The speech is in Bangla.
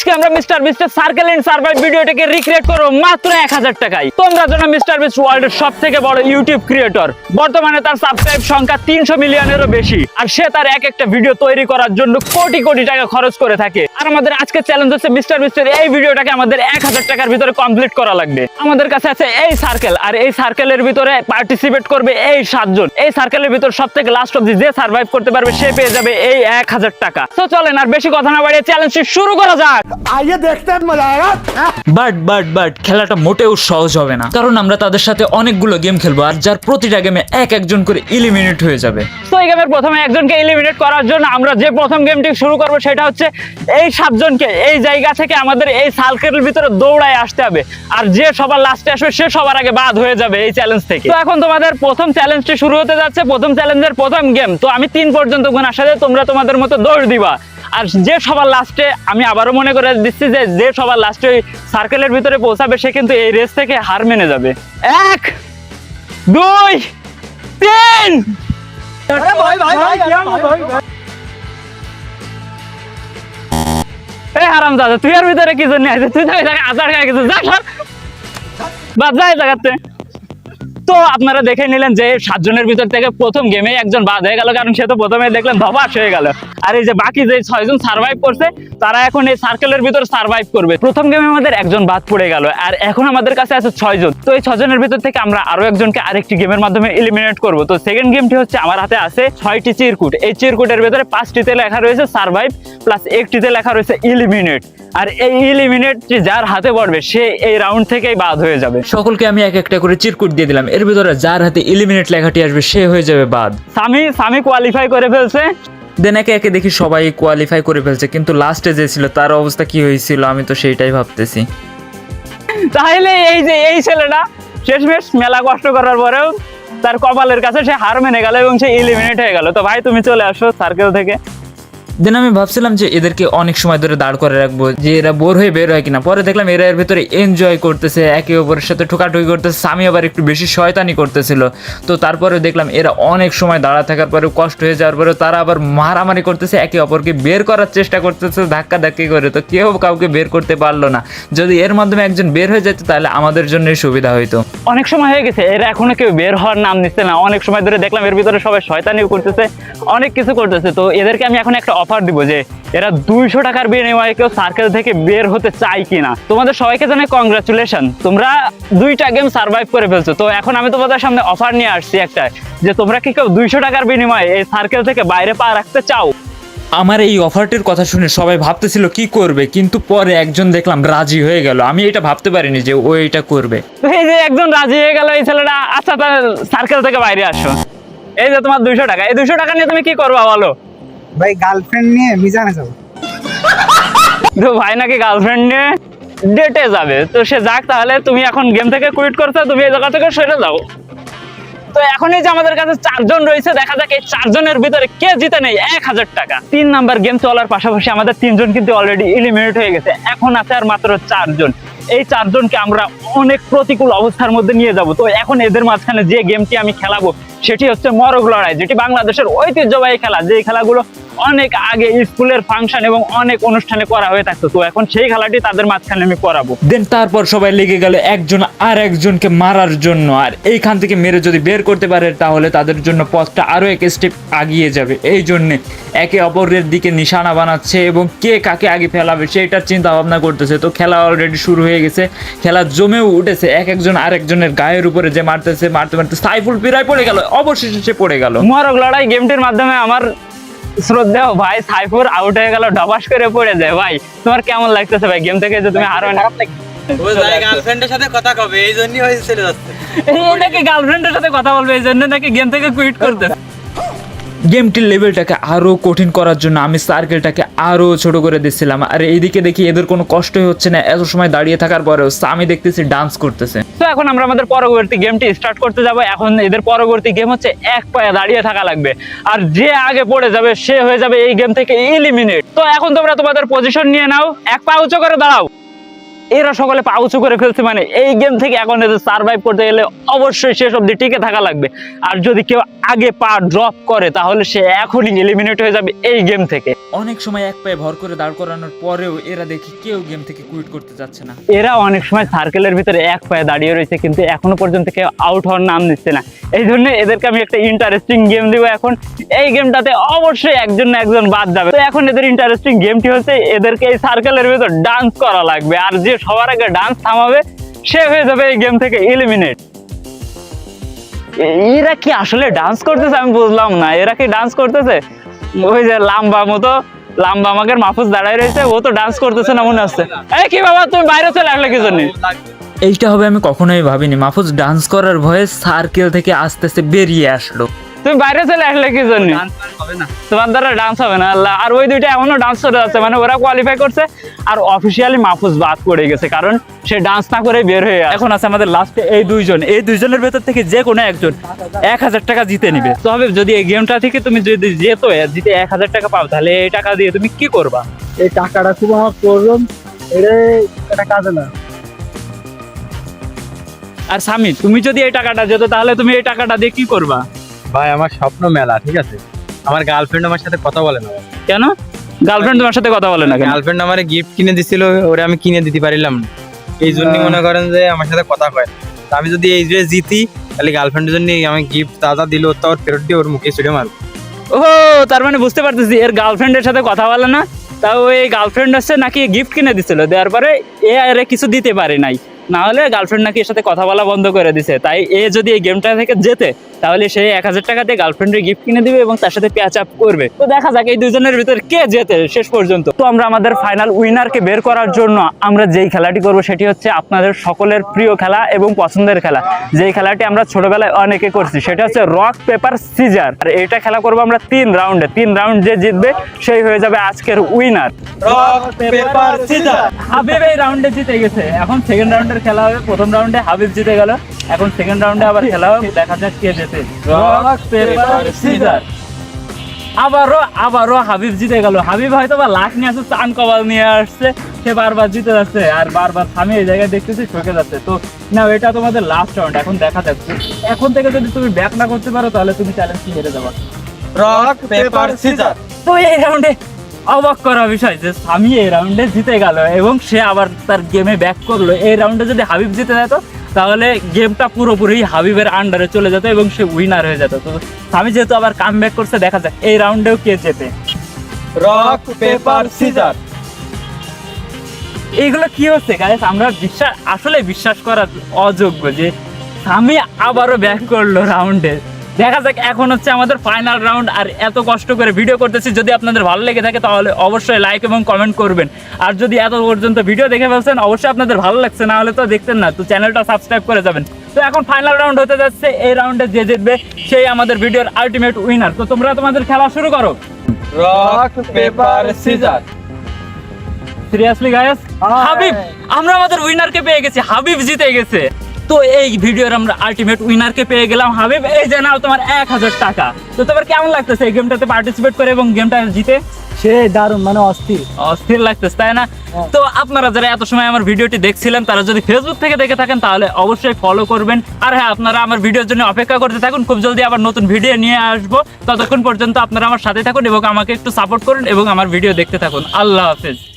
আজকে আমরা মিস্টার বিস্টের সার্কেল ইন সার্ভাইভ ভিডিওটাকে রিক্রিয়েট করব মাত্র এক হাজার টাকায়। তোমরা জানো মিস্টার বিস্ট ওয়ার্ল্ডের সব থেকে বড় ইউটিউব ক্রিয়েটর বর্তমানে তার সাবস্ক্রাইব সংখ্যা তিনশো মিলিয়নেরও বেশি। আর সে তার এক একটা ভিডিও তৈরি করার জন্য কোটি কোটি টাকা খরচ করে থাকে। আর আমাদের আজকে চ্যালেঞ্জ হচ্ছে মিস্টার বিস্টের এই ভিডিওটাকে আমাদের এক হাজার টাকার ভিতরে কমপ্লিট করা লাগবে। আমাদের কাছে আছে এই সার্কেল আর এই সার্কেলের ভিতরে পার্টিসিপেট করবে এই সাতজন। এই সার্কেলের ভিতর সব থেকে লাস্ট অব্দি যে সার্ভাইভ করতে পারবে, সে পেয়ে যাবে এই এক হাজার টাকা। তো চলেন আর বেশি কথা না বাড়িয়ে চ্যালেঞ্জটি শুরু করা যাক। আইয়ে দেখতে মজা বাট বাট বাট খেলাটা মোটেও সহজ হবে না। কারণ আমরা তাদের সাথে অনেকগুলো গেম খেলব আর যার প্রতিটা গেমে এক একজন করে হয়ে যাবে। তো এই গেমের প্রথমে একজনকে করার জন্য আমরা যে প্রথম গেমটি শুরু করব সেটা হচ্ছে এই সাতজনকে এই জায়গা থেকে আমাদের এই ভিতরে দৌড়ায় আসতে হবে। আর যে সবার লাস্টে আসবে সে সবার আগে বাদ হয়ে যাবে এই চ্যালেঞ্জ থেকে। তো এখন তোমাদের প্রথম চ্যালেঞ্জটি শুরু হতে যাচ্ছে প্রথম চ্যালেঞ্জের প্রথম গেম তো আমি তিন পর্যন্ত গুণ আসলে তোমরা তোমাদের মতো দৌড় দিবা। আর যে সবার লাস্টে আমি আবারও মনে করে দিচ্ছি যে যে সবার লাস্টে ওই সার্কেলের ভিতরে পৌঁছাবে সে কিন্তু এই রেস থেকে হার মেনে যাবে। এক দুই তিন! এই হারাম দাদা তুই আর ভিতরে কি জন্য আছে তুই তো আচার খাই গেছিস। যা সর। বাদ যা এই জায়গাতে। তো আপনারা দেখে নিলেন যে সাতজনের ভিতর থেকে প্রথম গেমে একজন বাদ হয়ে গেল, কারণ সে তো প্রথমে দেখলেন ধবাস হয়ে গেল। আর এই যে বাকি যে ছয়জন সার্ভাইভ করছে, তারা এখন এই সার্কেলের ভিতর সার্ভাইভ করবে। প্রথম গেমে আমাদের একজন বাদ পড়ে গেল, আর এখন আমাদের কাছে আছে ছয়জন। তো এই ছয়জনের ভিতর থেকে আমরা আরও একজনকে আরেকটি গেমের মাধ্যমে এলিমিনেট করব। তো সেকেন্ড গেমটি হচ্ছে, আমার হাতে আছে ছয়টি চিরকুট। এই চিরকুটের ভিতরে পাঁচটিতে লেখা রয়েছে সার্ভাইভ প্লাস একটিতে লেখা রয়েছে ইলিমিনেট আর এই ইলিমিনেট যার হাতে পড়বে সে এই রাউন্ড থেকেই বাদ হয়ে যাবে। সকলকে আমি এক একটা করে চিরকুট দিয়ে দিলাম। এর ভিতরে যার হাতে ইলিমিনেট লেখাটি আসবে সে হয়ে যাবে বাদ। সামি সামি কোয়ালিফাই করে ফেলছে। দেন একে একে দেখি সবাই কোয়ালিফাই করে ফেলছে কিন্তু লাস্টে যে ছিল তার অবস্থা কি হয়েছিল আমি তো সেইটাই ভাবতেছি। তাহলে এই যে এই ছেলেটা শেষমেশ মেলা কষ্ট করার পরেও তার কপালের কাছে সে হার মেনে গেল এবং সে ইলিমিনেট হয়ে গেল। তো ভাই তুমি চলে আসো সার্কেল থেকে। দেন আমি ভাবছিলাম যে এদেরকে অনেক সময় ধরে দাঁড় করে রাখব, যে এরা বোর হয়ে বের হয় কিনা। পরে দেখলাম এরা এর ভিতরে এনজয় করতেছে, একে অপরের সাথে ঠোকাঠুকি করতেছে আমি আবার একটু বেশি শয়তানি করতেছিল। তো তারপরে দেখলাম এরা অনেক সময় দাঁড়া থাকার পরে কষ্ট হয়ে যাওয়ার পরে তারা আবার মারামারি করতেছে, একে অপরকে বের করার চেষ্টা করতেছে ধাক্কা ধাক্কি করে। তো কেউ কাউকে বের করতে পারল না। যদি এর মাধ্যমে একজন বের হয়ে যেত, তাহলে আমাদের জন্যই সুবিধা হইতো। অনেক সময় হয়ে গেছে, এরা এখনও কেউ বের হওয়ার নাম নিচ্ছে না। অনেক সময় ধরে দেখলাম এর ভিতরে সবাই শয়তানিও করতেছে, অনেক কিছু করতেছে। তো এদেরকে আমি এখন একটা অফার দিব যে এরা দুইশো টাকার বিনিময়ে কেউ সার্কেল থেকে বের হতে চাই কিনা। তোমাদের সবাইকে জানাই কংগ্রাচুলেশন তোমরা দুইটা গেম সার্ভাইভ করে ফেলছো। তো এখন আমি তোমাদের সামনে অফার নিয়ে আসছি একটা যে তোমরা কি কেউ দুইশো টাকার বিনিময়ে এই সার্কেল থেকে বাইরে পা রাখতে চাও? আমার এই অফারটির কথা শুনে সবাই ভাবতেছিল কি করবে কিন্তু পরে একজন দেখলাম রাজি হয়ে গেল। আমি এটা ভাবতে পারিনি যে ও এটা করবে। এই যে একজন রাজি হয়ে গেল এই ছেলেটা আচ্ছা তাহলে সার্কেল থেকে বাইরে আসো। এই যে তোমার দুইশো টাকা। এই দুইশো টাকা নিয়ে তুমি কি করবা বলো? भाई গার্লফ্রেন্ড নিয়ে মিজানে যাব। তো ভাই নাকি গার্লফ্রেন্ড নিয়ে ডেটে যাবে? তো সে যাক তাহলে, তুমি এখন গেম থেকে কুইট করছ, তুমি এই জায়গা থেকে সরে যাও। তো এখন এই যে আমাদের কাছে চারজন রয়েছে, দেখা যাক এই চারজনের ভিতরে কে জিতে নেই। এক হাজার টাকা। তিন নাম্বার গেম চলার পাশাপাশি আমাদের তিনজন কিন্তু অলরেডি এলিমিনেট হয়ে গেছে। এখন আছে আর মাত্র চারজন। এই চারজনকে আমরা অনেক প্রতিকূল অবস্থার মধ্যে নিয়ে যাব। তো এখন এদের মাঝখানে যে গেমটি আমি খেলাবো, সেটি হচ্ছে মরগ লড়াই, যেটি বাংলাদেশের ঐতিহ্যবাহী খেলা। যে খেলাগুলো অনেক আগে স্কুলের ফাংশন এবং অনেক অনুষ্ঠানে করা হয়ে থাকতো। তো এখন সেই খেলাটি তাদের মাঝখানে আমি করাবো দেন তারপর সবাই লেগে গেল একজন আর একজনকে মারার জন্য। আর এইখান থেকে মেরে যদি বের করতে পারে তাহলে তাদের জন্য পথটা আরও এক স্টেপ আগিয়ে যাবে। এই জন্যে একে অপরের দিকে নিশানা বানাচ্ছে এবং কে কাকে আগে ফেলাবে সেটার চিন্তা ভাবনা করতেছে। তো খেলা অলরেডি শুরু হয়ে গেছে। খেলা জমেও উঠেছে। এক একজন আর একজনের গায়ের উপরে যে মারতেছে মারতে মারতে সাইফুল পিরায় পড়ে গেল। অবশেষে সে পড়ে গেল। মরগ লড়াই গেমটির মাধ্যমে আমার শ্রদ্ধেয় ভাই সাইফুর আউট হয়ে গেল ডবাস করে পড়ে যায়। ভাই তোমার কেমন লাগতেছে ভাই? গেম থেকে যে তুমি হারো যায় গার্লফ্রেন্ডের সাথে কথা কবে? এই জন্যই হয়েছে চলে যাচ্ছে। এই নাকি গার্লফ্রেন্ডের সাথে কথা বলবে? এই জন্য নাকি গেম থেকে কুইট করতে গেমটির লেভেলটাকে আরও কঠিন করার জন্য আমি সার্কেলটাকে আরও ছোট করে দিচ্ছিলাম। আর এইদিকে দেখি এদের কোনো কষ্টই হচ্ছে না, এত সময় দাঁড়িয়ে থাকার পরেও আমি দেখতেছি ডান্স করতেছে। তো এখন আমরা আমাদের পরবর্তী গেমটি স্টার্ট করতে যাব। এখন এদের পরবর্তী গেম হচ্ছে এক পায়ে দাঁড়িয়ে থাকা লাগবে। আর যে আগে পড়ে যাবে, সে হয়ে যাবে এই গেম থেকে এলিমিনেট তো এখন তোমরা তোমাদের পজিশন নিয়ে নাও। এক পা উঁচু করে দাঁড়াও। এরা সকলে পা উঁচু করে ফেলছে মানে এই গেম থেকে এখন এদের সার্ভাইভ করতে গেলে অবশ্যই শেষ অব্দি টিকে থাকা লাগবে। আর যদি কেউ আগে পা ড্রপ করে তাহলে সে এখনই এলিমিনেট হয়ে যাবে এই গেম থেকে। অনেক সময় এক পায়ে ভর করে দাঁড় করানোর পরেও এরা দেখি কেউ গেম থেকে কুইট করতে যাচ্ছে না। এরা অনেক সময় সার্কেলের ভিতরে এক পায়ে দাঁড়িয়ে রয়েছে কিন্তু এখনও পর্যন্ত কেউ আউট হওয়ার নাম নিচ্ছে না। এই জন্য এদেরকে আমি একটা ইন্টারেস্টিং গেম দিব এখন। এই গেমটাতে অবশ্যই একজন না একজন বাদ যাবে। তো এখন এদের ইন্টারেস্টিং গেমটি হচ্ছে এদেরকে এই সার্কেলের ভিতর ডান্স করা লাগবে। আর যে সবার আগে ডান্স থামাবে সে হয়ে যাবে এই গেম থেকে এলিমিনেট এরা কি আসলে ডান্স করতেছে আমি বুঝলাম না, এরা কি ডান্স করতেছে? ওই যে লাম্বা মতো, লাম্বা আমাকে মাহফুজ দাঁড়ায় রয়েছে, ও তো ডান্স করতেছে না মনে হচ্ছে। এই কি বাবা, তুমি বাইরে চলে আসলে কি জন্য? এইটা হবে আমি কখনোই ভাবিনি। মাহফুজ ডান্স করার ভয়ে সার্কেল থেকে আস্তে আস্তে বেরিয়ে আসলো। তুমি বাইরে চলে আসলে কি জন্য? না। তোমার দ্বারা ডান্স হবে না আল্লাহ। আর ওই দুইটা এমনও ডান্স করে যাচ্ছে মানে ওরা কোয়ালিফাই করছে। আর অফিসিয়ালি মাহফুজ বাদ পড়ে গেছে কারণ সে ডান্স না করে বের হয়ে। এখন আছে আমাদের লাস্টে এই দুইজন। এই দুইজনের ভেতর থেকে যে কোনো একজন এক হাজার টাকা জিতে নিবে। তো হবে যদি এই গেমটা থেকে তুমি যদি যেত জিতে এক হাজার টাকা পাও তাহলে এই টাকা দিয়ে তুমি কি করবা? এই টাকাটা খুব আমার প্রয়োজন এটা এটা কাজে না আর স্বামী তুমি যদি এই টাকাটা যেত তাহলে তুমি এই টাকাটা দিয়ে কি করবা? ভাই আমার স্বপ্ন মেলা ঠিক আছে? আমার গার্লফ্রেন্ড আমার সাথে কথা বলে না কেন? গার্লফ্রেন্ড তোমার সাথে কথা বলে না গার্লফ্রেন্ড আমার গিফট কিনে দিছিল ওরে আমি কিনে দিতে পারিলাম না। এই জন্য মনে করেন যে আমার সাথে কথা কয় আমি যদি এই যে জিতি তাহলে গার্লফ্রেন্ডের জন্য আমি গিফট তাজা দিল তো ওর ফেরত দিয়ে ওর মুখে ছুড়ে মারবো। ও তার মানে বুঝতে পারতেছি এর গার্লফ্রেন্ডের সাথে কথা বলে না। তাও এই গার্লফ্রেন্ড আছে নাকি গিফট কিনে দিছিল দেওয়ার পরে এ আর কিছু দিতে পারে নাই। না হলে গার্লফ্রেন্ড নাকি এর সাথে কথা বলা বন্ধ করে দিছে। তাই এ যদি এই গেমটা থেকে যেতে তাহলে সে এক হাজার টাকা দিয়ে গার্লফ্রেন্ডের গিফট কিনে দিবে এবং তার সাথে প্যাচ আপ করবে। তো দেখা যাক এই দুজনের ভিতর কে জেতে শেষ পর্যন্ত। তো আমরা আমাদের ফাইনাল উইনারকে বের করার জন্য আমরা যেই খেলাটি করব সেটি হচ্ছে আপনাদের সকলের প্রিয় খেলা এবং পছন্দের খেলা। যেই খেলাটি আমরা ছোটবেলায় অনেকে করছি সেটা হচ্ছে রক পেপার সিজার আর এটা খেলা করব আমরা তিন রাউন্ডে তিন রাউন্ড যে জিতবে সেই হয়ে যাবে আজকের winner rock paper scissor Habib এই রাউন্ডে জিতে গেছে। এখন সেকেন্ড রাউন্ডের খেলা হবে। প্রথম রাউন্ডে হাবিব জিতে গেল। এখন সেকেন্ড রাউন্ডে আবার খেলা হবে। দেখা যাক কে জেতে। রক পেপার সিজার আবারও আবারও হাবিব জিতে গেল। হাবিব হয়তো বা লাখ নিয়ে আসছে চান কবাল নিয়ে আসছে। সে বারবার জিতে যাচ্ছে আর বারবার থামে এই জায়গায় দেখতেছি ঠকে যাচ্ছে। তো না এটা তোমাদের লাস্ট রাউন্ড এখন দেখা যাচ্ছে এখন থেকে যদি তুমি ব্যাক না করতে পারো তাহলে তুমি চ্যালেঞ্জ হেরে যাবা। রক পেপার সিজার তো এই রাউন্ডে অবাক করা বিষয় যে স্বামী এই রাউন্ডে জিতে গেল এবং সে আবার তার গেমে ব্যাক করল। এই রাউন্ডে যদি হাবিব জিতে যেত তাহলে গেমটা পুরোপুরি হাবিবের আন্ডারে চলে যেত এবং সে উইনার হয়ে যেত। তো স্বামী যেহেতু আবার কাম ব্যাক করছে দেখা যাক এই রাউন্ডেও কে জেতে। রক পেপার সিজার এইগুলো কি হচ্ছে গাইস আমরা বিশ্বাস আসলে বিশ্বাস করার অযোগ্য যে স্বামী আবারও ব্যাক করল রাউন্ডে দেখা যাক এখন হচ্ছে আমাদের ফাইনাল রাউন্ড আর এত কষ্ট করে ভিডিও করতেছি। যদি আপনাদের ভালো লেগে থাকে তাহলে অবশ্যই লাইক এবং কমেন্ট করবেন। আর যদি এত পর্যন্ত ভিডিও দেখে ফেলছেন অবশ্যই আপনাদের ভালো লাগছে না হলে তো দেখতেন না। তো চ্যানেলটা সাবস্ক্রাইব করে যাবেন। তো এখন ফাইনাল রাউন্ড হতে যাচ্ছে এই রাউন্ডে যে জিতবে সেই আমাদের ভিডিওর আলটিমেট উইনার তো তোমরা তোমাদের খেলা শুরু করো। Rock paper scissor seriously guys Habib আমরা আমাদের উইনারকে পেয়ে গেছি। হাবিব জিতে গেছে। তো এই ভিডিওর আমরা আলটিমেট উইনারকে পেয়ে গেলাম হাবিব। এই যে নাও তোমার এক হাজার টাকা। তো তোমার কেমন লাগতেছে এই গেমটাতে পার্টিসিপেট করে এবং গেমটা জিতে? সে দারুণ মানে অস্থির। অস্থির লাগতেছে তাই না? তো আপনারা যারা এত সময় আমার ভিডিওটি দেখছিলেন তারা যদি ফেসবুক থেকে দেখে থাকেন তাহলে অবশ্যই ফলো করবেন। আর হ্যাঁ আপনারা আমার ভিডিওর জন্য অপেক্ষা করতে থাকুন। খুব জলদি আবার নতুন ভিডিও নিয়ে আসব। ততক্ষণ পর্যন্ত আপনারা আমার সাথে থাকুন এবং আমাকে একটু সাপোর্ট করুন এবং আমার ভিডিও দেখতে থাকুন। আল্লাহ হাফেজ।